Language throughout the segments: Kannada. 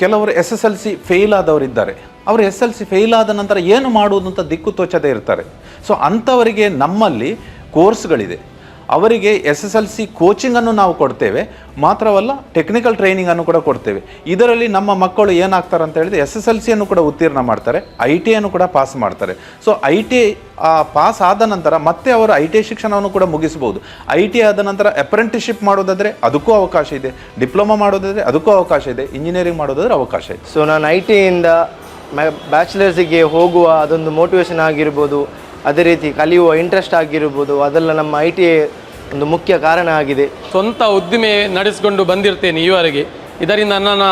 ಕೆಲವರು S S L C fail ಆದವರಿದ್ದಾರೆ. ಅವರು ಎಸ್ ಎಲ್ ಸಿ ಫೇಲ್ ಆದ ನಂತರ ಏನು ಮಾಡುವುದು ಅಂತ ದಿಕ್ಕು ತೋಚದೇ ಇರ್ತಾರೆ. ಸೊ ಅಂಥವರಿಗೆ ನಮ್ಮಲ್ಲಿ ಕೋರ್ಸ್ಗಳಿದೆ ಅವರಿಗೆ ಎಸ್ ಎಸ್ ಎಲ್ ಸಿ ಕೋಚಿಂಗನ್ನು ನಾವು ಕೊಡ್ತೇವೆ, ಮಾತ್ರವಲ್ಲ ಟೆಕ್ನಿಕಲ್ ಟ್ರೈನಿಂಗನ್ನು ಕೂಡ ಕೊಡ್ತೇವೆ. ಇದರಲ್ಲಿ ನಮ್ಮ ಮಕ್ಕಳು ಏನಾಗ್ತಾರೆ ಅಂತ ಹೇಳಿದ್ರೆ ಎಸ್ ಎಸ್ ಎಲ್ ಸಿಯನ್ನು ಕೂಡ ಉತ್ತೀರ್ಣ ಮಾಡ್ತಾರೆ ಐ ಟಿ ಅನ್ನು ಕೂಡ ಪಾಸ್ ಮಾಡ್ತಾರೆ. ಸೊ ಐ ಟಿ ಪಾಸ್ ಆದ ನಂತರ ಮತ್ತೆ ಅವರು ಐ ಟಿ ಶಿಕ್ಷಣವನ್ನು ಕೂಡ ಮುಗಿಸಬಹುದು. ಐ ಟಿ ಆದ ನಂತರ ಅಪ್ರೆಂಟಿಸ್ಶಿಪ್ ಮಾಡೋದಾದರೆ ಅದಕ್ಕೂ ಅವಕಾಶ ಇದೆ ಡಿಪ್ಲೊಮಾ ಮಾಡೋದಾದರೆ ಅದಕ್ಕೂ ಅವಕಾಶ ಇದೆ ಇಂಜಿನಿಯರಿಂಗ್ ಮಾಡೋದಾದರೆ ಅವಕಾಶ ಇದೆ. ಸೊ ನಾನು ಐ ಟಿಯಿಂದ ಬ್ಯಾಚುಲರ್ಸಿಗೆ ಹೋಗುವ ಅದೊಂದು ಮೋಟಿವೇಶನ್ ಆಗಿರ್ಬೋದು. ಅದೇ ರೀತಿ ಕಲಿಯುವ ಇಂಟ್ರೆಸ್ಟ್ ಆಗಿರ್ಬೋದು ಅದೆಲ್ಲ ನಮ್ಮ ಐ ಟಿ ಒಂದು ಮುಖ್ಯ ಕಾರಣ ಆಗಿದೆ. ಸ್ವಂತ ಉದ್ದಿಮೆ ನಡೆಸಿಕೊಂಡು ಬಂದಿರ್ತೇನೆ ಈವರೆಗೆ. ಇದರಿಂದ ನನ್ನ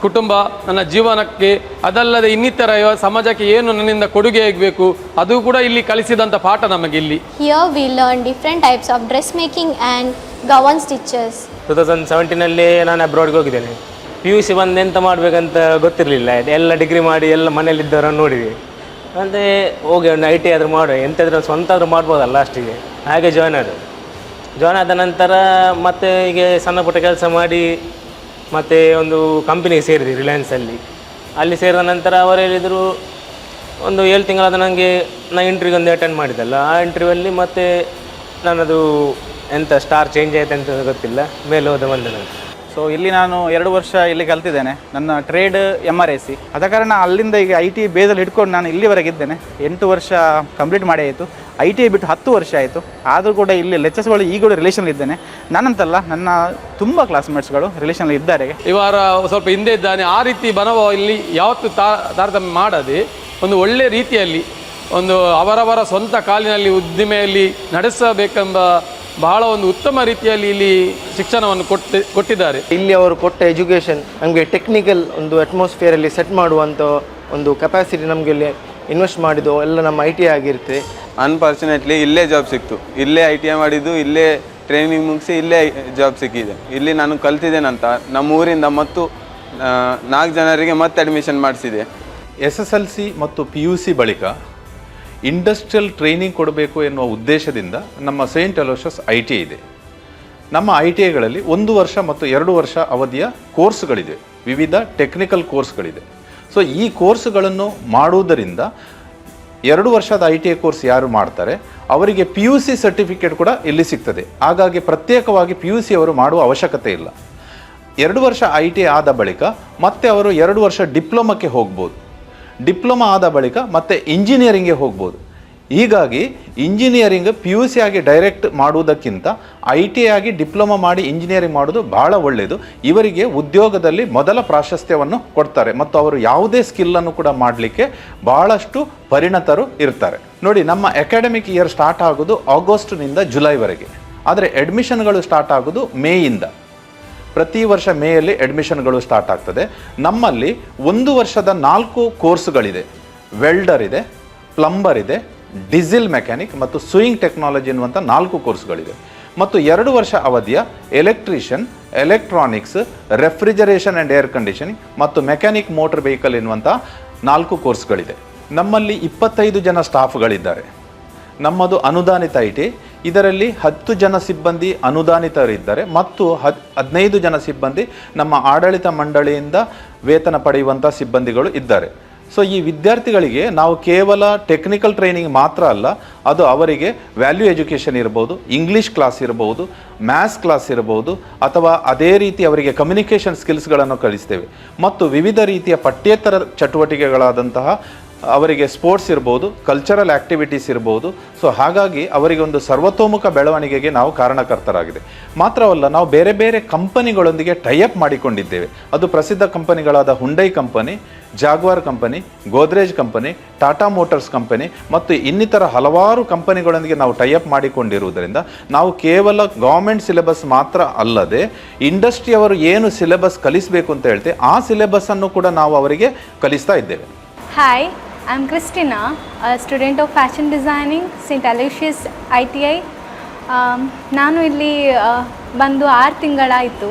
ಕುಟುಂಬ ನನ್ನ ಜೀವನಕ್ಕೆ ಅದಲ್ಲದೆ ಇನ್ನಿತರ ಯ- ಸಮಾಜಕ್ಕೆ ಏನು ನನ್ನಿಂದ ಕೊಡುಗೆ ಆಗಬೇಕು ಅದು ಕೂಡ ಇಲ್ಲಿ ಕಲಿಸಿದಂಥ ಪಾಠ ನಮಗೆ ಇಲ್ಲಿ. Here we learn different types of dress making and gown stitches two thousand ಸೆವೆಂಟೀನಲ್ಲಿ ನಾನು ಅಬ್ರಾಡ್ಗೆ ಹೋಗಿದ್ದೇನೆ. ಪಿ ಯು ಸಿ ಬಂದು ಎಂತ ಮಾಡಬೇಕಂತ ಗೊತ್ತಿರಲಿಲ್ಲ. ಎಲ್ಲ ಡಿಗ್ರಿ ಮಾಡಿ ಎಲ್ಲ ಮನೇಲಿದ್ದವರನ್ನು ನೋಡಿದ್ವಿ ಮತ್ತು ಹೋಗಿ ಒಂದು ಐ ಟಿ ಆದರೂ ಮಾಡುವ ಎಂತಾದ್ರೂ ಸ್ವಂತ ಆದರೂ ಮಾಡ್ಬೋದಲ್ಲ ಲಾಸ್ಟಿಗೆ ಹಾಗೆ ಜಾಯ್ನ್ ಆದರು ಜಾಯ್ನ್ ಆದ ನಂತರ ಮತ್ತೆ ಹೀಗೆ ಸಣ್ಣ ಪುಟ್ಟ ಕೆಲಸ ಮಾಡಿ, ಮತ್ತೆ ಒಂದು ಕಂಪನಿಗೆ ಸೇರಿದೆ ರಿಲಯನ್ಸಲ್ಲಿ ಅಲ್ಲಿ. ಸೇರಿದ ನಂತರ ಅವರು ಹೇಳಿದರು, ಒಂದು ಏಳು ತಿಂಗಳಾದ ನನಗೆ ನಾನು ಇಂಟ್ರ್ವ್ಯೂಗೆ ಒಂದು ಅಟೆಂಡ್ ಮಾಡಿದ್ದಲ್ಲ. ಆ ಇಂಟ್ರ್ವ್ಯೂವಲ್ಲಿ ಮತ್ತೆ ನನ್ನದು ಎಂಥ ಸ್ಟಾರ್ ಚೇಂಜ್ ಆಯಿತು ಅಂತ ಗೊತ್ತಿಲ್ಲ. ಮೇಲೆ ಹೋದ ಬಂದೆ ನಾನು ಸೊ ಇಲ್ಲಿ ನಾನು ಎರಡು ವರ್ಷ ಇಲ್ಲಿ ಕಲ್ತಿದ್ದೇನೆ. ನನ್ನ trade M R A C ಅದ ಕಾರಣ ಅಲ್ಲಿಂದ ಈಗ ಐ ಟಿ ಬೇಸಲ್ಲಿ ಹಿಡ್ಕೊಂಡು ನಾನು ಇಲ್ಲಿವರೆಗೆ ಇದ್ದೇನೆ. ಎಂಟು ವರ್ಷ ಕಂಪ್ಲೀಟ್ ಮಾಡಿ ಆಯಿತು. ಐ ಟಿ ಬಿಟ್ಟು ಹತ್ತು ವರ್ಷ ಆಯಿತು. ಆದರೂ ಕೂಡ ಇಲ್ಲಿ ಲೆಕ್ಚರ್ಸ್ಗಳು ಈಗ ಕೂಡ ರಿಲೇಷನ್ ಇದ್ದೇನೆ. ನಾನಂತಲ್ಲ ನನ್ನ ತುಂಬ ಕ್ಲಾಸ್ಮೇಟ್ಸ್ಗಳು ರಿಲೇಷನ್ ಇದ್ದಾರೆ. ಇವರ ಸ್ವಲ್ಪ ಹಿಂದೆ ಇದ್ದಾನೆ. ಆ ರೀತಿ ಬನವ ಇಲ್ಲಿ ಯಾವತ್ತು ತಾರತಮ್ಯ ಮಾಡದೆ ಒಂದು ಒಳ್ಳೆ ರೀತಿಯಲ್ಲಿ ಒಂದು ಅವರವರ ಸ್ವಂತ ಕಾಲಿನಲ್ಲಿ ಉದ್ದಿಮೆಯಲ್ಲಿ ನಡೆಸಬೇಕೆಂಬ ಬಹಳ ಒಂದು ಉತ್ತಮ ರೀತಿಯಲ್ಲಿ ಇಲ್ಲಿ ಶಿಕ್ಷಣವನ್ನು ಕೊಟ್ಟು ಕೊಟ್ಟಿದ್ದಾರೆ. ಇಲ್ಲಿ ಅವರು ಕೊಟ್ಟ ಎಜುಕೇಷನ್ ನಮಗೆ ಟೆಕ್ನಿಕಲ್ ಒಂದು ಅಟ್ಮಾಸ್ಫಿಯರಲ್ಲಿ ಸೆಟ್ ಮಾಡುವಂಥ ಒಂದು ಕೆಪಾಸಿಟಿ ನಮಗೆ ಇಲ್ಲಿ ಇನ್ವೆಸ್ಟ್ ಮಾಡಿದ್ದು ಎಲ್ಲ ನಮ್ಮ ಐ ಟಿ ಆಗಿರುತ್ತೆ. ಅನ್ಫಾರ್ಚುನೇಟ್ಲಿ ಇಲ್ಲೇ ಜಾಬ್ ಸಿಕ್ತು. ಇಲ್ಲೇ ಐ ಟಿ ಐ ಮಾಡಿದ್ದು ಇಲ್ಲೇ ಟ್ರೈನಿಂಗ್ ಮುಗಿಸಿ ಇಲ್ಲೇ ಜಾಬ್ ಸಿಕ್ಕಿದೆ. ಇಲ್ಲಿ ನಾನು ಕಲ್ತಿದ್ದೇನಂತ ನಮ್ಮ ಊರಿಂದ ಮತ್ತು ನಾಲ್ಕು ಜನರಿಗೆ ಮತ್ತೆ ಅಡ್ಮಿಷನ್ ಮಾಡಿಸಿದೆ. ಎಸ್ ಎಸ್ ಎಲ್ ಸಿ ಮತ್ತು ಪಿ ಯು ಸಿ ಬಳಿಕ ಇಂಡಸ್ಟ್ರಿಯಲ್ ಟ್ರೈನಿಂಗ್ ಕೊಡಬೇಕು ಎನ್ನುವ ಉದ್ದೇಶದಿಂದ ನಮ್ಮ ಸೇಂಟ್ ಅಲೋಷಸ್ ಐ ಟಿ ಇದೆ. ನಮ್ಮ ಐ ಟಿ ಐಗಳಲ್ಲಿ ಒಂದು ವರ್ಷ ಮತ್ತು ಎರಡು ವರ್ಷ ಅವಧಿಯ ಕೋರ್ಸ್ಗಳಿದೆ. ವಿವಿಧ ಟೆಕ್ನಿಕಲ್ ಕೋರ್ಸ್ಗಳಿದೆ ಸೊ ಈ ಕೋರ್ಸ್ಗಳನ್ನು ಮಾಡುವುದರಿಂದ ಎರಡು ವರ್ಷದ ಐ ಟಿ ಐ ಕೋರ್ಸ್ ಯಾರು ಮಾಡ್ತಾರೆ, ಅವರಿಗೆ ಪಿ ಯು ಸಿ ಸರ್ಟಿಫಿಕೇಟ್ ಕೂಡ ಇಲ್ಲಿ ಸಿಗ್ತದೆ. ಹಾಗಾಗಿ ಪ್ರತ್ಯೇಕವಾಗಿ ಪಿ ಯು ಸಿ ಅವರು ಮಾಡುವ ಅವಶ್ಯಕತೆ ಇಲ್ಲ. ಎರಡು ವರ್ಷ ಐ ಟಿ ಆದ ಬಳಿಕ ಮತ್ತೆ ಅವರು ಎರಡು ವರ್ಷ ಡಿಪ್ಲೊಮಕ್ಕೆ ಹೋಗ್ಬೋದು. ಡಿಪ್ಲೊಮಾ ಆದ ಬಳಿಕ ಮತ್ತೆ ಇಂಜಿನಿಯರಿಂಗ್ಗೆ ಹೋಗ್ಬೋದು. ಹೀಗಾಗಿ ಇಂಜಿನಿಯರಿಂಗ್ ಪಿ ಯು ಸಿ ಆಗಿ ಡೈರೆಕ್ಟ್ ಮಾಡುವುದಕ್ಕಿಂತ ಐ ಟಿ ಆಗಿ ಡಿಪ್ಲೊಮಾ ಮಾಡಿ ಇಂಜಿನಿಯರಿಂಗ್ ಮಾಡೋದು ಬಹಳ ಒಳ್ಳೆಯದು ಇವರಿಗೆ ಉದ್ಯೋಗದಲ್ಲಿ ಮೊದಲ ಪ್ರಾಶಸ್ತ್ಯವನ್ನು ಕೊಡ್ತಾರೆ ಮತ್ತು ಅವರು ಯಾವುದೇ ಸ್ಕಿಲ್ಲನ್ನು ಕೂಡ ಮಾಡಲಿಕ್ಕೆ ಬಹಳಷ್ಟು ಪರಿಣತರು ಇರ್ತಾರೆ. ನೋಡಿ, ನಮ್ಮ ಅಕಾಡೆಮಿಕ್ ಇಯರ್ ಸ್ಟಾರ್ಟ್ ಆಗೋದು ಆಗಸ್ಟ್ನಿಂದ ಜುಲೈವರೆಗೆ ಆದರೆ ಅಡ್ಮಿಷನ್ಗಳು ಸ್ಟಾರ್ಟ್ ಆಗೋದು ಮೇಯಿಂದ ಪ್ರತಿ ವರ್ಷ ಮೇಯಲ್ಲಿ ಅಡ್ಮಿಷನ್ಗಳು ಸ್ಟಾರ್ಟ್ ಆಗ್ತದೆ. ನಮ್ಮಲ್ಲಿ ಒಂದು ವರ್ಷದ ನಾಲ್ಕು ಕೋರ್ಸ್ಗಳಿದೆ ವೆಲ್ಡರ್ ಇದೆ ಪ್ಲಂಬರ್ ಇದೆ ಡೀಸೆಲ್ ಮೆಕ್ಯಾನಿಕ್ ಮತ್ತು ಸ್ವಿಂಗ್ ಟೆಕ್ನಾಲಜಿ ಎನ್ನುವಂಥ ನಾಲ್ಕು ಕೋರ್ಸ್ಗಳಿದೆ ಮತ್ತು ಎರಡು ವರ್ಷ ಅವಧಿಯ electrician electronics refrigeration and air conditioning ಮತ್ತು ಮೆಕ್ಯಾನಿಕ್ ಮೋಟರ್ ವೆಹಿಕಲ್ ಎನ್ನುವಂಥ ನಾಲ್ಕು ಕೋರ್ಸ್ಗಳಿದೆ ನಮ್ಮಲ್ಲಿ ಇಪ್ಪತ್ತೈದು ಜನ ಸ್ಟಾಫ್ಗಳಿದ್ದಾರೆ ನಮ್ಮದು ಅನುದಾನಿತ ಐ ಟಿ ಇದರಲ್ಲಿ ಹತ್ತು ಜನ ಸಿಬ್ಬಂದಿ ಅನುದಾನಿತರಿದ್ದಾರೆ ಮತ್ತು ಹದ್, ಹದಿನೈದು ಜನ ಸಿಬ್ಬಂದಿ ನಮ್ಮ ಆಡಳಿತ ಮಂಡಳಿಯಿಂದ ವೇತನ ಪಡೆಯುವಂಥ ಸಿಬ್ಬಂದಿಗಳು ಇದ್ದಾರೆ. ಸೊ ಈ ವಿದ್ಯಾರ್ಥಿಗಳಿಗೆ ನಾವು ಕೇವಲ ಟೆಕ್ನಿಕಲ್ ಟ್ರೈನಿಂಗ್ ಮಾತ್ರ ಅಲ್ಲ, ಅದು ಅವರಿಗೆ ವ್ಯಾಲ್ಯೂ ಎಜುಕೇಷನ್ ಇರ್ಬೋದು ಇಂಗ್ಲೀಷ್ ಕ್ಲಾಸ್ ಇರ್ಬೋದು ಮ್ಯಾಥ್ಸ್ ಕ್ಲಾಸ್ ಇರ್ಬೋದು, ಅಥವಾ ಅದೇ ರೀತಿ ಅವರಿಗೆ ಕಮ್ಯುನಿಕೇಷನ್ ಸ್ಕಿಲ್ಸ್ಗಳನ್ನು ಕಲಿಸ್ತೇವೆ. ಮತ್ತು ವಿವಿಧ ರೀತಿಯ ಪಠ್ಯೇತರ ಚಟುವಟಿಕೆಗಳಾದಂತಹ ಅವರಿಗೆ ಸ್ಪೋರ್ಟ್ಸ್ ಇರ್ಬೋದು ಕಲ್ಚರಲ್ ಆ್ಯಕ್ಟಿವಿಟೀಸ್ ಇರ್ಬೋದು. ಸೊ ಹಾಗಾಗಿ ಅವರಿಗೆ ಒಂದು ಸರ್ವತೋಮುಖ ಬೆಳವಣಿಗೆಗೆ ನಾವು ಕಾರಣಕರ್ತರಾಗಿದೆ. ಮಾತ್ರವಲ್ಲ, ನಾವು ಬೇರೆ ಬೇರೆ ಕಂಪನಿಗಳೊಂದಿಗೆ ಟೈಅಪ್ ಮಾಡಿಕೊಂಡಿದ್ದೇವೆ. ಅದು ಪ್ರಸಿದ್ಧ ಕಂಪನಿಗಳಾದ Hyundai company Jaguar company Godrej company Tata motors company ಮತ್ತು ಇನ್ನಿತರ ಹಲವಾರು ಕಂಪನಿಗಳೊಂದಿಗೆ ನಾವು ಟೈಅಪ್ ಮಾಡಿಕೊಂಡಿರುವುದರಿಂದ ನಾವು ಕೇವಲ ಗೌರ್ಮೆಂಟ್ ಸಿಲೆಬಸ್ ಮಾತ್ರ ಅಲ್ಲದೆ ಇಂಡಸ್ಟ್ರಿಯವರು ಏನು ಸಿಲೆಬಸ್ ಕಲಿಸಬೇಕು ಅಂತ ಹೇಳ್ತೇವೆ ಆ ಸಿಲೆಬಸ್ಸನ್ನು ಕೂಡ ನಾವು ಅವರಿಗೆ ಕಲಿಸ್ತಾ ಇದ್ದೇವೆ. Hi, I'm Christina, a student of fashion designing, St. Aloysius ITI. Um, ನಾನು ಇಲ್ಲಿ ಬಂದು ಆರು ತಿಂಗಳಾಯಿತು.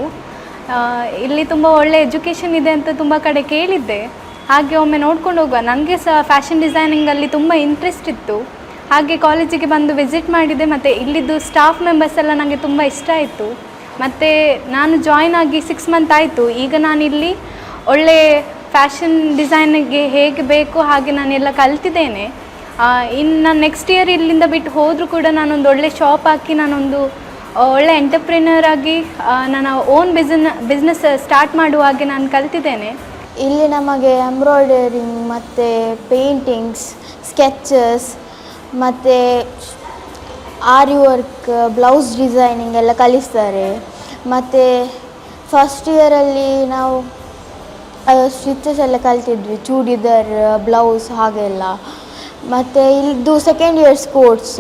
ಇಲ್ಲಿ ತುಂಬ ಒಳ್ಳೆ ಎಜುಕೇಷನ್ ಇದೆ ಅಂತ ತುಂಬ ಕಡೆ ಕೇಳಿದ್ದೆ. ಹಾಗೆ ಒಮ್ಮೆ ನೋಡ್ಕೊಂಡು ಹೋಗುವ. ನನಗೆ ಸಹ ಫ್ಯಾಷನ್ ಡಿಸೈನಿಂಗಲ್ಲಿ ತುಂಬ ಇಂಟ್ರೆಸ್ಟ್ ಇತ್ತು. ಹಾಗೆ ಕಾಲೇಜಿಗೆ ಬಂದು ವಿಸಿಟ್ ಮಾಡಿದೆ ಮತ್ತು ಇಲ್ಲಿದ್ದು ಸ್ಟಾಫ್ ಮೆಂಬರ್ಸ್ ಎಲ್ಲ ನನಗೆ ತುಂಬ ಇಷ್ಟ ಆಯಿತು. ಮತ್ತು ನಾನು ಜಾಯ್ನ್ ಆಗಿ ಸಿಕ್ಸ್ ಮಂತ್ ಆಯಿತು. ಈಗ ನಾನಿಲ್ಲಿ ಒಳ್ಳೆ ಫ್ಯಾಷನ್ ಡಿಸೈನಿಗೆ ಹೇಗೆ ಬೇಕು ಹಾಗೆ ನಾನೆಲ್ಲ ಕಲ್ತಿದ್ದೇನೆ. ಇನ್ನು ನಾನು ನೆಕ್ಸ್ಟ್ ಇಯರ್ ಇಲ್ಲಿಂದ ಬಿಟ್ಟು ಹೋದರೂ ಕೂಡ ನಾನೊಂದು ಒಳ್ಳೆ ಶಾಪ್ ಹಾಕಿ ನಾನೊಂದು ಒಳ್ಳೆ ಎಂಟರ್ಪ್ರಿನರ್ ಆಗಿ ನಾನು ಓನ್ ಬಿಸ್ನ ಬಿಸ್ನೆಸ್ ಸ್ಟಾರ್ಟ್ ಮಾಡುವ ಹಾಗೆ ನಾನು ಕಲ್ತಿದ್ದೇನೆ. ಇಲ್ಲಿ ನಮಗೆ ಎಂಬ್ರಾಯ್ಡರಿಂಗ್ ಮತ್ತು ಪೇಂಟಿಂಗ್ಸ್ ಸ್ಕೆಚಸ್ ಮತ್ತು ಆರಿ ವರ್ಕ್ ಬ್ಲೌಸ್ ಡಿಸೈನಿಂಗ್ ಎಲ್ಲ ಕಲಿಸ್ತಾರೆ. ಮತ್ತು ಫಸ್ಟ್ ಇಯರಲ್ಲಿ ನಾವು ಸ್ಟಿಚಸ್ ಎಲ್ಲ ಕಲ್ತಿದ್ವಿ ಚೂಡಿದಾರ್ ಬ್ಲೌಸ್ ಹಾಗೆಲ್ಲ ಮತ್ತು ಇದು second years course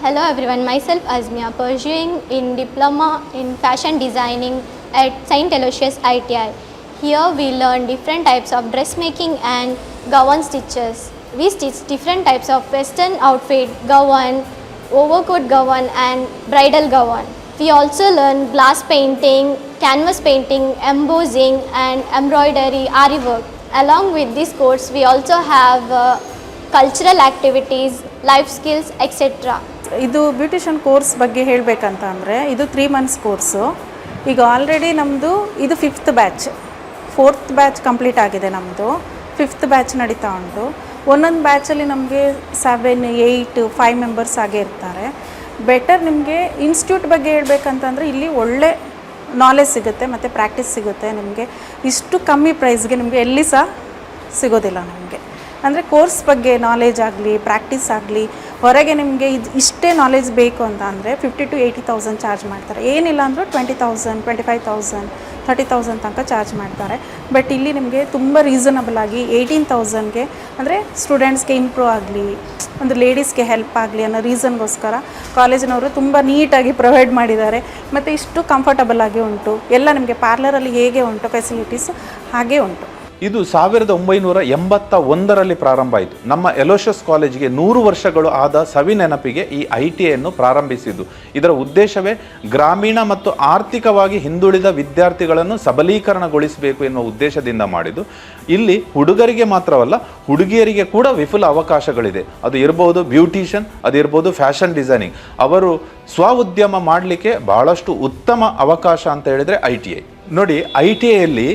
Hello everyone, myself Azmia, pursuing in diploma in fashion designing at St. Aloysius ITI. Here we learn different types of dressmaking and gown stitches. We stitch different types of western outfit, gown, overcoat gown and bridal gown. We also learn glass painting, canvas painting, embossing and embroidery, ari work. Along with this course, we also have uh, cultural activities, life skills, etc. ಇದು ಬ್ಯೂಟಿಷಿಯನ್ ಕೋರ್ಸ್ ಬಗ್ಗೆ ಹೇಳಬೇಕಂತ ಅಂದರೆ ಇದು ತ್ರೀ ಮಂತ್ಸ್ ಕೋರ್ಸು ಈಗ ಆಲ್ರೆಡಿ ನಮ್ಮದು ಇದು fifth batch fourth batch complete ಆಗಿದೆ ನಮ್ಮದು ಫಿಫ್ತ್ ಬ್ಯಾಚ್ ನಡೀತಾ ಉಂಟು. ಒಂದೊಂದು ಬ್ಯಾಚಲ್ಲಿ ನಮಗೆ ಸೆವೆನ್ ಏಯ್ಟ್ ಫೈವ್ ಮೆಂಬರ್ಸ್ ಆಗೇ ಇರ್ತಾರೆ. ಬೆಟರ್ ನಿಮಗೆ ಇನ್ಸ್ಟಿಟ್ಯೂಟ್ ಬಗ್ಗೆ ಹೇಳ್ಬೇಕಂತಂದರೆ ಇಲ್ಲಿ ಒಳ್ಳೆ ನಾಲೆಜ್ ಸಿಗುತ್ತೆ ಮತ್ತು ಪ್ರಾಕ್ಟೀಸ್ ಸಿಗುತ್ತೆ ನಿಮಗೆ. ಇಷ್ಟು ಕಮ್ಮಿ ಪ್ರೈಸ್ಗೆ ನಿಮಗೆ ಎಲ್ಲಿ ಸಹ ಸಿಗೋದಿಲ್ಲ ನಮಗೆ. ಅಂದರೆ ಕೋರ್ಸ್ ಬಗ್ಗೆ ನಾಲೆಜ್ ಆಗಲಿ ಪ್ರಾಕ್ಟೀಸ್ ಆಗಲಿ, ಹೊರಗೆ ನಿಮಗೆ ಇದು ಇಷ್ಟೇ ನಾಲೆಜ್ ಬೇಕು ಅಂತ ಅಂದರೆ fifty to eighty thousand charge ಮಾಡ್ತಾರೆ. ಏನಿಲ್ಲ ಅಂದರೂ twenty thousand twenty five thousand thirty thousand ತನಕ ಚಾರ್ಜ್ ಮಾಡ್ತಾರೆ. ಬಟ್ ಇಲ್ಲಿ ನಿಮಗೆ ತುಂಬ ರೀಸನಬಲ್ ಆಗಿ ಏಯ್ಟೀನ್ ತೌಸಂಡ್ಗೆ ಅಂದರೆ ಸ್ಟೂಡೆಂಟ್ಸ್ಗೆ ಇಂಪ್ರೂವ್ ಆಗಲಿ, ಒಂದು ಲೇಡೀಸ್ಗೆ ಹೆಲ್ಪ್ ಆಗಲಿ ಅನ್ನೋ ರೀಸನ್ಗೋಸ್ಕರ ಕಾಲೇಜಿನವರು ತುಂಬ ನೀಟಾಗಿ ಪ್ರೊವೈಡ್ ಮಾಡಿದ್ದಾರೆ. ಮತ್ತು ಇಷ್ಟು ಕಂಫರ್ಟಬಲ್ ಆಗಿ ಉಂಟು. ಎಲ್ಲ ನಿಮಗೆ ಪಾರ್ಲರಲ್ಲಿ ಹೇಗೆ ಉಂಟು ಫೆಸಿಲಿಟೀಸ್ ಹಾಗೇ ಉಂಟು. ಇದು ಸಾವಿರದ ಒಂಬೈನೂರ ಎಂಬತ್ತ ಒಂದರಲ್ಲಿ ಪ್ರಾರಂಭ ಆಯಿತು. ನಮ್ಮ ಎಲೋಷಸ್ ಕಾಲೇಜಿಗೆ ನೂರು ವರ್ಷಗಳು ಆದ ಸವಿ ನೆನಪಿಗೆ ಈ ಐ ಟಿ ಐಯನ್ನು ಪ್ರಾರಂಭಿಸಿದ್ದು. ಇದರ ಉದ್ದೇಶವೇ ಗ್ರಾಮೀಣ ಮತ್ತು ಆರ್ಥಿಕವಾಗಿ ಹಿಂದುಳಿದ ವಿದ್ಯಾರ್ಥಿಗಳನ್ನು ಸಬಲೀಕರಣಗೊಳಿಸಬೇಕು ಎನ್ನುವ ಉದ್ದೇಶದಿಂದ ಮಾಡಿದ್ದು. ಇಲ್ಲಿ ಹುಡುಗರಿಗೆ ಮಾತ್ರವಲ್ಲ, ಹುಡುಗಿಯರಿಗೆ ಕೂಡ ವಿಫುಲ ಅವಕಾಶಗಳಿದೆ. ಅದು ಇರಬಹುದು ಬ್ಯೂಟಿಷಿಯನ್, ಅದು ಇರ್ಬೋದು ಫ್ಯಾಷನ್ ಡಿಸೈನಿಂಗ್. ಅವರು ಸ್ವ ಉದ್ಯಮ ಮಾಡಲಿಕ್ಕೆ ಬಹಳಷ್ಟು ಉತ್ತಮ ಅವಕಾಶ ಅಂತ ಹೇಳಿದರೆ ಐ ಟಿ ಐ ನೋಡಿ ಐ ಟಿ ಐಯಲ್ಲಿ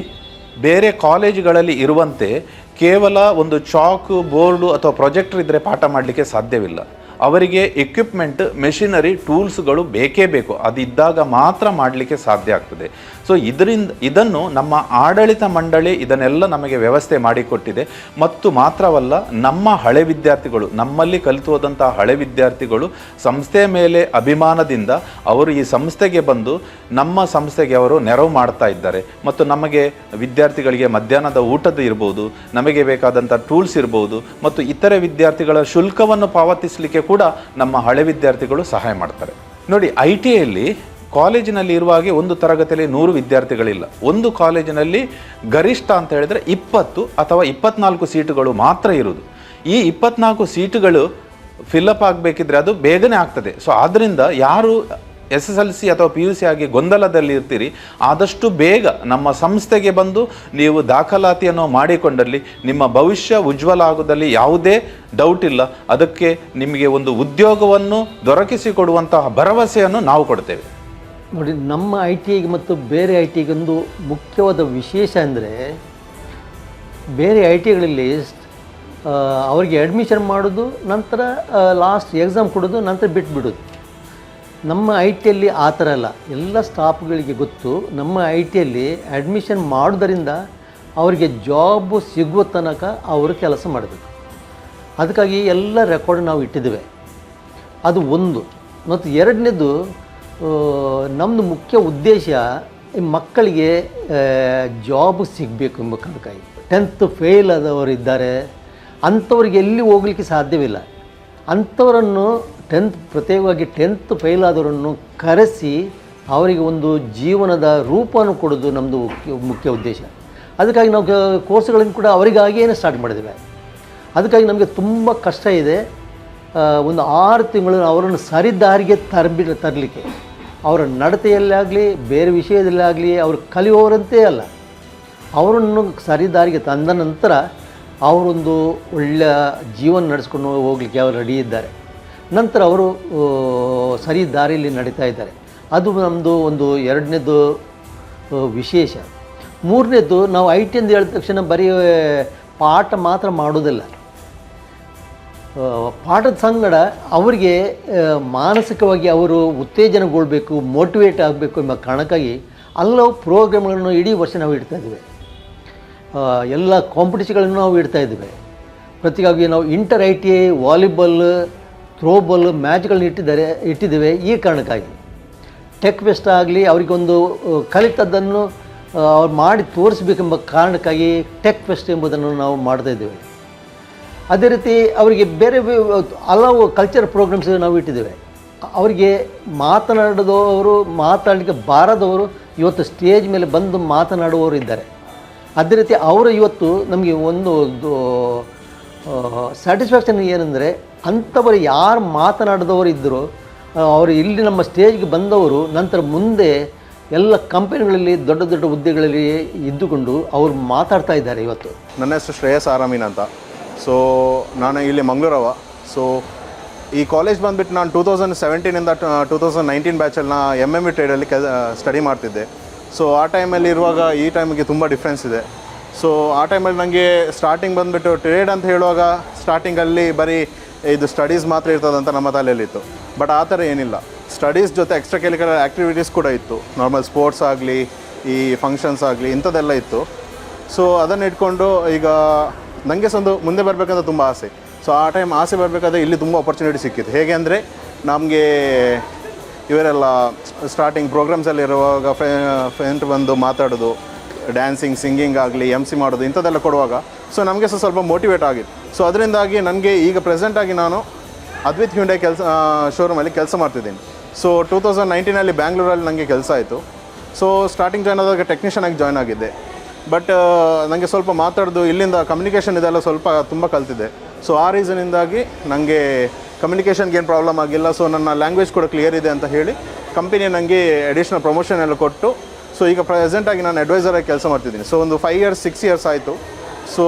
ಬೇರೆ ಕಾಲೇಜುಗಳಲ್ಲಿ ಇರುವಂತೆ ಕೇವಲ ಒಂದು ಚಾಕು, ಬೋರ್ಡು ಅಥವಾ ಪ್ರೊಜೆಕ್ಟರ್ ಇದ್ದರೆ ಪಾಠ ಮಾಡಲಿಕ್ಕೆ ಸಾಧ್ಯವಿಲ್ಲ. ಅವರಿಗೆ ಎಕ್ವಿಪ್ಮೆಂಟ್ ಮೆಷಿನರಿ ಟೂಲ್ಸ್ಗಳು ಬೇಕೇ ಬೇಕು. ಅದಿದ್ದಾಗ ಮಾತ್ರ ಮಾಡಲಿಕ್ಕೆ ಸಾಧ್ಯ ಆಗ್ತದೆ. ಸೊ ಇದರಿಂದ, ಇದನ್ನು ನಮ್ಮ ಆಡಳಿತ ಮಂಡಳಿ ಇದನ್ನೆಲ್ಲ ನಮಗೆ ವ್ಯವಸ್ಥೆ ಮಾಡಿಕೊಟ್ಟಿದೆ. ಮತ್ತು ಮಾತ್ರವಲ್ಲ, ನಮ್ಮ ಹಳೆ ವಿದ್ಯಾರ್ಥಿಗಳು, ನಮ್ಮಲ್ಲಿ ಕಲಿತು ಹಳೆ ವಿದ್ಯಾರ್ಥಿಗಳು ಸಂಸ್ಥೆಯ ಮೇಲೆ ಅಭಿಮಾನದಿಂದ ಅವರು ಈ ಸಂಸ್ಥೆಗೆ ಬಂದು ನಮ್ಮ ಸಂಸ್ಥೆಗೆ ಅವರು ನೆರವು ಮಾಡ್ತಾ ಇದ್ದಾರೆ. ಮತ್ತು ನಮಗೆ ವಿದ್ಯಾರ್ಥಿಗಳಿಗೆ ಮಧ್ಯಾಹ್ನದ ಊಟದ ಇರ್ಬೋದು, ನಮಗೆ ಬೇಕಾದಂಥ ಟೂಲ್ಸ್ ಇರ್ಬೋದು, ಮತ್ತು ಇತರೆ ವಿದ್ಯಾರ್ಥಿಗಳ ಶುಲ್ಕವನ್ನು ಪಾವತಿಸಲಿಕ್ಕೆ ಕೂಡ ನಮ್ಮ ಹಳೆ ವಿದ್ಯಾರ್ಥಿಗಳು ಸಹಾಯ ಮಾಡ್ತಾರೆ. ನೋಡಿ, ಐ ಟಿ ಐಯಲ್ಲಿ ಕಾಲೇಜಿನಲ್ಲಿ ಇರುವ ಹಾಗೆ ಒಂದು ತರಗತಿಯಲ್ಲಿ ನೂರು ವಿದ್ಯಾರ್ಥಿಗಳಿಲ್ಲ. ಒಂದು ಕಾಲೇಜಿನಲ್ಲಿ ಗರಿಷ್ಠ ಅಂತ ಹೇಳಿದರೆ ಇಪ್ಪತ್ತು ಅಥವಾ ಇಪ್ಪತ್ನಾಲ್ಕು ಸೀಟುಗಳು ಮಾತ್ರ ಇರುವುದು. ಈ ಇಪ್ಪತ್ನಾಲ್ಕು ಸೀಟುಗಳು ಫಿಲಪ್ ಆಗಬೇಕಿದ್ರೆ ಅದು ಬೇಗನೆ ಆಗ್ತದೆ. ಸೊ ಆದ್ದರಿಂದ ಯಾರು ಎಸ್ ಎಸ್ ಎಲ್ ಸಿ ಅಥವಾ ಪಿ ಯು ಸಿ ಆಗಿ ಗೊಂದಲದಲ್ಲಿ ಇರ್ತೀರಿ, ಆದಷ್ಟು ಬೇಗ ನಮ್ಮ ಸಂಸ್ಥೆಗೆ ಬಂದು ನೀವು ದಾಖಲಾತಿಯನ್ನು ಮಾಡಿಕೊಂಡಲ್ಲಿ ನಿಮ್ಮ ಭವಿಷ್ಯ ಉಜ್ವಲ ಆಗೋದಲ್ಲಿ ಯಾವುದೇ ಡೌಟ್ ಇಲ್ಲ. ಅದಕ್ಕೆ ನಿಮಗೆ ಒಂದು ಉದ್ಯೋಗವನ್ನು ದೊರಕಿಸಿಕೊಡುವಂತಹ ಭರವಸೆಯನ್ನು ನಾವು ಕೊಡ್ತೇವೆ. ನೋಡಿ, ನಮ್ಮ ಐ ಟಿ ಐಗೆ ಮತ್ತು ಬೇರೆ ಐ ಟಿಗೊಂದು ಮುಖ್ಯವಾದ ವಿಶೇಷ ಅಂದರೆ ಬೇರೆ ಐ ಟಿಗಳಲ್ಲಿ ಅವರಿಗೆ ಅಡ್ಮಿಷನ್ ಮಾಡೋದು, ನಂತರ ಲಾಸ್ಟ್ ಎಕ್ಸಾಮ್ ಕೊಡೋದು, ನಂತರ ಬಿಟ್ಬಿಡೋದು. ನಮ್ಮ ಐ ಟಿಯಲ್ಲಿ ಆ ಥರ ಅಲ್ಲ. ಎಲ್ಲ ಸ್ಟಾಫ್ಗಳಿಗೆ ಗೊತ್ತು, ನಮ್ಮ ಐ ಟಿಯಲ್ಲಿ ಅಡ್ಮಿಷನ್ ಮಾಡೋದರಿಂದ ಅವರಿಗೆ ಜಾಬ್ ಸಿಗುವ ತನಕ ಅವರು ಕೆಲಸ ಮಾಡಬೇಕು. ಅದಕ್ಕಾಗಿ ಎಲ್ಲ ರೆಕಾರ್ಡ್ ನಾವು ಇಟ್ಟಿದ್ದೇವೆ. ಅದು ಒಂದು. ಮತ್ತು ಎರಡನೇದು ನಮ್ಮದು ಮುಖ್ಯ ಉದ್ದೇಶ ಈ ಮಕ್ಕಳಿಗೆ ಜಾಬ್ ಸಿಗಬೇಕು ಎಂಬ ಕಾರಣಕ್ಕಾಗಿ. ಟೆಂತ್ ಫೇಲ್ ಆದವರು ಇದ್ದಾರೆ. ಅಂಥವ್ರಿಗೆ ಎಲ್ಲಿ ಹೋಗ್ಲಿಕ್ಕೆ ಸಾಧ್ಯವಿಲ್ಲ. ಅಂಥವರನ್ನು ಟೆಂತ್ ಪ್ರತ್ಯೇಕವಾಗಿ ಟೆಂತ್ ಫೇಲ್ ಆದವರನ್ನು ಕರೆಸಿ ಅವರಿಗೆ ಒಂದು ಜೀವನದ ರೂಪವನ್ನು ಕೊಡೋದು ನಮ್ಮದು ಮುಖ್ಯ ಉದ್ದೇಶ. ಅದಕ್ಕಾಗಿ ನಾವು ಕೋರ್ಸ್ಗಳನ್ನು ಕೂಡ ಅವರಿಗಾಗಿಯೇ ಸ್ಟಾರ್ಟ್ ಮಾಡಿದ್ದೇವೆ. ಅದಕ್ಕಾಗಿ ನಮಗೆ ತುಂಬ ಕಷ್ಟ ಇದೆ. ಒಂದು ಆರು ತಿಂಗಳು ಅವರನ್ನು ಸರಿದಾರಿಗೆ ತರಬಿ, ತರಲಿಕ್ಕೆ. ಅವರ ನಡತೆಯಲ್ಲಾಗಲಿ, ಬೇರೆ ವಿಷಯದಲ್ಲಾಗಲಿ ಅವರು ಕಲಿಯುವವರಂತೆ ಅಲ್ಲ. ಅವರನ್ನು ಸರಿದಾರಿಗೆ ತಂದ ನಂತರ ಅವರೊಂದು ಒಳ್ಳೆಯ ಜೀವನ ನಡೆಸ್ಕೊಂಡು ಹೋಗಲಿಕ್ಕೆ ಅವರು ರೆಡಿ ಇದ್ದಾರೆ. ನಂತರ ಅವರು ಸರಿ ದಾರಿಯಲ್ಲಿ ನಡೀತಾ ಇದ್ದಾರೆ. ಅದು ನಮ್ಮದು ಒಂದು ಎರಡನೇದು ವಿಶೇಷ. ಮೂರನೇದು ನಾವು ಐ ಟಿ ಅಂತ ಹೇಳಿದ ತಕ್ಷಣ ಬರೀ, ಪಾಠ ಮಾತ್ರ ಮಾಡೋದಿಲ್ಲ ಪಾಠದ ಸಂಗಡ ಅವರಿಗೆ ಮಾನಸಿಕವಾಗಿ ಅವರು ಉತ್ತೇಜನಗೊಳ್ಬೇಕು, ಮೋಟಿವೇಟ್ ಆಗಬೇಕು ಎಂಬ ಕಾರಣಕ್ಕಾಗಿ ಹಲವು ಪ್ರೋಗ್ರಾಮ್ಗಳನ್ನು ಇಡೀ ವರ್ಷ ನಾವು ಇಡ್ತಾ ಇದ್ದೇವೆ. ಎಲ್ಲ ಕಾಂಪಿಟೇಷನ್ಗಳನ್ನು ನಾವು ಇಡ್ತಾ ಇದ್ದೇವೆ. ಪ್ರತಿಗಾಗಿ ನಾವು inter I T I volleyball throwball ಮ್ಯಾಚ್ಗಳನ್ನ ಇಟ್ಟಿದ್ದಾರೆ, ಇಟ್ಟಿದ್ದೇವೆ ಈ ಕಾರಣಕ್ಕಾಗಿ. ಟೆಕ್ ಫೆಸ್ಟ್ ಆಗಲಿ ಅವರಿಗೊಂದು ಕಲಿತದ್ದನ್ನು ಅವ್ರು ಮಾಡಿ ತೋರಿಸ್ಬೇಕೆಂಬ ಕಾರಣಕ್ಕಾಗಿ ಟೆಕ್ ಫೆಸ್ಟ್ ಎಂಬುದನ್ನು ನಾವು ಮಾಡ್ತಾ ಇದ್ದೇವೆ. ಅದೇ ರೀತಿ ಅವರಿಗೆ ಬೇರೆ ಹಲವು ಕಲ್ಚರ್ ಪ್ರೋಗ್ರಾಮ್ಸ್ ನಾವು ಇಟ್ಟಿದ್ದೇವೆ. ಅವರಿಗೆ ಮಾತನಾಡಿದವರು, ಮಾತಾಡಲಿಕ್ಕೆ ಬಾರದವರು ಇವತ್ತು ಸ್ಟೇಜ್ ಮೇಲೆ ಬಂದು ಮಾತನಾಡುವವರು ಇದ್ದಾರೆ. ಅದೇ ರೀತಿ ಅವರು ಇವತ್ತು ನಮಗೆ ಒಂದು ಸ್ಯಾಟಿಸ್ಫ್ಯಾಕ್ಷನ್ ಏನಂದರೆ ಅಂಥವರು ಯಾರು ಮಾತನಾಡಿದವರು ಇದ್ದರು ಅವರು ಇಲ್ಲಿ ನಮ್ಮ ಸ್ಟೇಜ್ಗೆ ಬಂದವರು ನಂತರ ಮುಂದೆ ಎಲ್ಲ ಕಂಪನಿಗಳಲ್ಲಿ ದೊಡ್ಡ ದೊಡ್ಡ ಹುದ್ದೆಗಳಲ್ಲಿ ಇದ್ದುಕೊಂಡು ಅವರು ಮಾತಾಡ್ತಾ ಇದ್ದಾರೆ ಇವತ್ತು. ನನ್ನ ಹೆಸರು ಶ್ರೇಯಸ್ ಆರಾಮೀನ್ ಅಂತ. ಸೊ ನಾನು ಇಲ್ಲಿ ಮಂಗಳೂರವ ಸೊ ಈ ಕಾಲೇಜ್ ಬಂದುಬಿಟ್ಟು ನಾನು ಟೂ ತೌಸಂಡ್ ಸೆವೆಂಟೀನಿಂದ ಟೂ ತೌಸಂಡ್ ನೈನ್ಟೀನ್ ಬ್ಯಾಚಲ್ಲಿ ನಾ ಎಂ ಎಂ ಇ ಟ್ರೇಡಲ್ಲಿ ಕೆ ಸ್ಟಡಿ ಮಾಡ್ತಿದ್ದೆ. ಸೊ ಆ ಟೈಮಲ್ಲಿ ಇರುವಾಗ ಈ ಟೈಮಿಗೆ ತುಂಬ ಡಿಫ್ರೆನ್ಸ್ ಇದೆ. ಸೊ ಆ ಟೈಮಲ್ಲಿ ನನಗೆ ಸ್ಟಾರ್ಟಿಂಗ್ ಬಂದುಬಿಟ್ಟು ಟ್ರೇಡ್ ಅಂತ ಹೇಳುವಾಗ ಸ್ಟಾರ್ಟಿಂಗಲ್ಲಿ ಬರೀ ಇದು ಸ್ಟಡೀಸ್ ಮಾತ್ರ ಇರ್ತದಂತ ನಮ್ಮ ತಲೆಯಲ್ಲಿತ್ತು. ಬಟ್ ಆ ಥರ ಏನಿಲ್ಲ. ಸ್ಟಡೀಸ್ ಜೊತೆ ಎಕ್ಸ್ಟ್ರಾ ಕರಿಕ್ಯುಲರ್ ಆ್ಯಕ್ಟಿವಿಟೀಸ್ ಕೂಡ ಇತ್ತು. ನಾರ್ಮಲ್ ಸ್ಪೋರ್ಟ್ಸ್ ಆಗಲಿ, ಈ ಫಂಕ್ಷನ್ಸ್ ಆಗಲಿ ಇಂಥದ್ದೆಲ್ಲ ಇತ್ತು. ಸೊ ಅದನ್ನು ಇಟ್ಕೊಂಡು ಈಗ ನನಗೆ ಒಂದು ಮುಂದೆ ಬರಬೇಕಂತ ತುಂಬ ಆಸೆ. ಸೊ ಆ ಟೈಮ್ ಆಸೆ ಬರಬೇಕಾದ್ರೆ ಇಲ್ಲಿ ತುಂಬ ಆಪರ್ಚುನಿಟಿ ಸಿಕ್ಕಿತ್ತು. ಹೇಗೆ ಅಂದರೆ, ನಮಗೆ ಇವರೆಲ್ಲ ಸ್ಟಾರ್ಟಿಂಗ್ ಪ್ರೋಗ್ರಾಮ್ಸಲ್ಲಿ ಇರುವಾಗ ಫ್ರೆಂಡ್ ಬಂದು ಮಾತಾಡೋದು ಡ್ಯಾನ್ಸಿಂಗ್ ಸಿಂಗಿಂಗ್ ಆಗಲಿ ಎಂ ಸಿ ಮಾಡೋದು, ಇಂಥದ್ದೆಲ್ಲ ಕೊಡುವಾಗ ಸೊ ನಮಗೆ ಸಹ ಸ್ವಲ್ಪ ಮೋಟಿವೇಟ್ ಆಗಿತ್ತು. ಸೊ ಅದರಿಂದಾಗಿ ನನಗೆ ಈಗ ಪ್ರೆಸೆಂಟಾಗಿ ನಾನು ಅದ್ವಿತ್ ಹ್ಯೂಂಡೆ ಕೆಲಸ ಶೋರೂಮಲ್ಲಿ ಕೆಲಸ ಮಾಡ್ತಿದ್ದೀನಿ. ಸೊ ಟೂ ತೌಸಂಡ್ ನೈನ್ಟೀನಲ್ಲಿ ಬ್ಯಾಂಗ್ಳೂರಲ್ಲಿ ನನಗೆ ಕೆಲಸ ಆಯಿತು. ಸೊ ಸ್ಟಾರ್ಟಿಂಗ್ ಜಾಯ್ನ್ ಆದಾಗ ಟೆಕ್ನಿಷಿಯನ್ ಆಗಿ ಜಾಯ್ನ್ ಆಗಿದ್ದೆ. ಬಟ್ ನನಗೆ ಸ್ವಲ್ಪ ಮಾತಾಡೋದು ಇಲ್ಲಿಂದ ಕಮ್ಯುನಿಕೇಷನ್ ಇದೆಲ್ಲ ಸ್ವಲ್ಪ ತುಂಬ ಕಲ್ತಿದೆ ಸೊ ಆ ರೀಸನಿಂದಾಗಿ ನನಗೆ ಕಮ್ಯುನಿಕೇಷನ್ಗೆ ಏನು ಪ್ರಾಬ್ಲಮ್ ಆಗಿಲ್ಲ. ಸೊ ನನ್ನ ಲ್ಯಾಂಗ್ವೇಜ್ ಕೂಡ ಕ್ಲಿಯರ್ ಇದೆ ಅಂತ ಹೇಳಿ ಕಂಪನಿ ನನಗೆ ಅಡಿಷ್ನಲ್ ಪ್ರಮೋಷನ್ ಎಲ್ಲ ಕೊಟ್ಟು ಸೊ ಈಗ ಪ್ರೆಸೆಂಟಾಗಿ ನಾನು ಅಡ್ವೈಸರಾಗಿ ಕೆಲಸ ಮಾಡ್ತಿದ್ದೀನಿ. ಸೊ ಒಂದು ಫೈವ್ ಇಯರ್ಸ್ ಸಿಕ್ಸ್ ಇಯರ್ಸ್ ಆಯಿತು. ಸೊ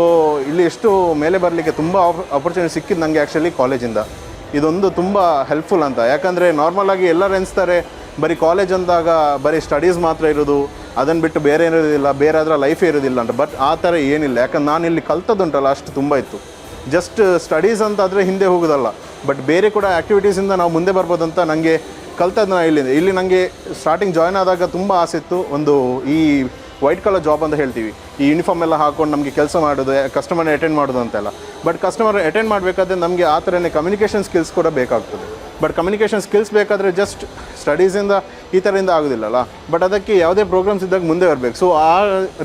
ಇಲ್ಲಿ ಎಷ್ಟು ಮೇಲೆ ಬರಲಿಕ್ಕೆ ತುಂಬ ಆಪರ್ಚುನಿಟಿ ಸಿಕ್ಕಿದ್ದು ನನಗೆ ಆ್ಯಕ್ಚುಲಿ ಕಾಲೇಜಿಂದ ಇದೊಂದು ತುಂಬ ಹೆಲ್ಪ್ಫುಲ್ ಅಂತ. ಯಾಕಂದರೆ ನಾರ್ಮಲಾಗಿ ಎಲ್ಲರೂ ಎನಿಸ್ತಾರೆ ಬರೀ ಕಾಲೇಜ್ ಅಂದಾಗ ಬರೀ ಸ್ಟಡೀಸ್ ಮಾತ್ರ ಇರೋದು ಅದನ್ನು ಬಿಟ್ಟು ಬೇರೆ ಇರೋದಿಲ್ಲ ಬೇರೆ ಅದರ ಲೈಫೇ ಇರೋದಿಲ್ಲ ಅಂತ ಬಟ್ ಆ ಥರ ಏನಿಲ್ಲ. ಯಾಕಂದ್ರೆ ನಾನು ಇಲ್ಲಿ ಕಲ್ತದ್ದುಂಟಲ್ಲ, ಅಷ್ಟು ತುಂಬ ಇತ್ತು. ಜಸ್ಟ್ ಸ್ಟಡೀಸ್ ಅಂತ ಆದರೆ ಹಿಂದೆ ಹೋಗೋದಲ್ಲ. ಬಟ್ ಬೇರೆ ಕೂಡ ಆ್ಯಕ್ಟಿವಿಟೀಸಿಂದ ನಾವು ಮುಂದೆ ಬರ್ಬೋದಂತ ನನಗೆ ಕಲ್ತದ್ದು ನಾನು ಇಲ್ಲಿಂದ ಇಲ್ಲಿ ನನಗೆ ಸ್ಟಾರ್ಟಿಂಗ್ ಜಾಯ್ನ್ ಆದಾಗ ತುಂಬ ಆಸೆ ಇತ್ತು. ಒಂದು ಈ ವೈಟ್ ಕಲರ್ ಜಾಬ್ ಅಂತ ಹೇಳ್ತೀವಿ. ಈ ಯೂನಿಫಾರ್ಮ್ ಎಲ್ಲ ಹಾಕೊಂಡು ನಮಗೆ ಕೆಲಸ ಮಾಡೋದು ಕಸ್ಟಮರ್ನ ಅಟೆಂಡ್ ಮಾಡೋದು ಅಂತೆಲ್ಲ. ಬಟ್ ಕಸ್ಟಮರ್ ಅಟೆಂಡ್ ಮಾಡಬೇಕಾದ್ರೆ ನಮಗೆ ಆ ಥರನೇ ಕಮ್ಯುನಿಕೇಷನ್ ಸ್ಕಿಲ್ಸ್ ಕೂಡ ಬೇಕಾಗ್ತದೆ. ಬಟ್ ಕಮ್ಯುನಿಕೇಷನ್ ಸ್ಕಿಲ್ಸ್ ಬೇಕಾದರೆ ಜಸ್ಟ್ ಸ್ಟಡೀಸಿಂದ ಈ ಥರದಿಂದ ಆಗೋದಿಲ್ಲಲ್ಲ. ಬಟ್ ಅದಕ್ಕೆ ಯಾವುದೇ ಪ್ರೋಗ್ರಾಮ್ಸ್ ಇದ್ದಾಗ ಮುಂದೆ ಬರಬೇಕು. ಸೊ ಆ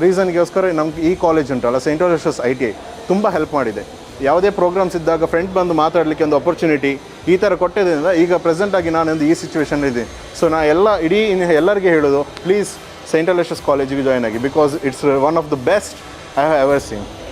ರೀಸನ್ಗೋಸ್ಕರ ನಮ್ಗೆ ಈ ಕಾಲೇಜ್ ಉಂಟಲ್ಲ ಸೆಂಟ್ ಜೋಸಸ್ ಐ ಟಿ ಐ ತುಂಬ ಹೆಲ್ಪ್ ಮಾಡಿದೆ. ಯಾವುದೇ ಪ್ರೋಗ್ರಾಮ್ಸ್ ಇದ್ದಾಗ ಫ್ರೆಂಡ್ ಬಂದು ಮಾತಾಡಲಿಕ್ಕೆ ಒಂದು ಅಪರ್ಚುನಿಟಿ ಈ ಥರ ಕೊಟ್ಟಿದ್ದರಿಂದ ಈಗ ಪ್ರೆಸೆಂಟಾಗಿ ನಾನೊಂದು ಈ ಸಿಚುವೇಷನ್ ಇದ್ದೀನಿ. ಸೊ ನಾ ಎಲ್ಲ ಇಡೀ ಎಲ್ಲರಿಗೆ ಹೇಳೋದು ಪ್ಲೀಸ್ ಸೆಂಟ್ ಅಲೋಷಸ್ ಕಾಲೇಜಿಗೆ ಜಾಯ್ನ್ ಆಗಿ because it's one of the best I have ever seen